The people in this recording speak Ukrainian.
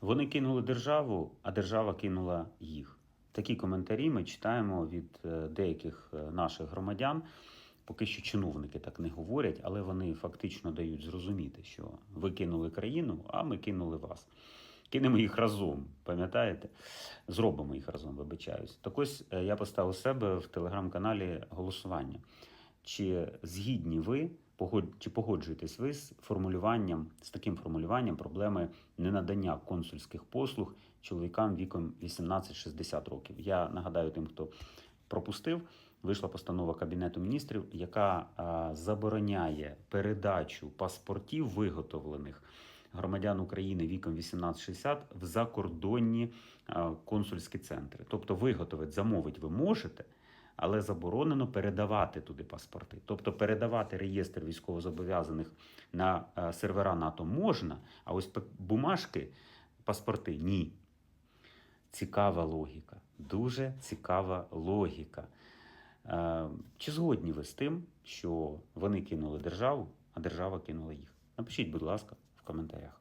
Вони кинули державу, а держава кинула їх. Такі коментарі ми читаємо від е, деяких е, наших громадян. Поки що чиновники так не говорять, але вони фактично дають зрозуміти, що ви кинули країну, а ми кинули вас. Кинемо їх разом, пам'ятаєте? Зробимо їх разом, вибачаюсь. Так ось е, я поставив себе в телеграм-каналі голосування. Чи згідні ви, чи погоджуєтесь ви з формулюванням, з таким формулюванням проблеми ненадання консульських послуг чоловікам віком 18-60 років? Я нагадаю тим, хто пропустив, вийшла постанова Кабінету міністрів, яка забороняє передачу паспортів, виготовлених громадян України віком 18-60 в закордонні консульські центри. Тобто виготовити, замовити ви можете. Але заборонено передавати туди паспорти. Тобто передавати реєстр військовозобов'язаних на е, сервера НАТО можна, а ось бумажки, паспорти ні. Цікава логіка, дуже цікава логіка. Е, Чи згодні ви з тим, що вони кинули державу, а держава кинула їх? Напишіть, будь ласка, в коментарях.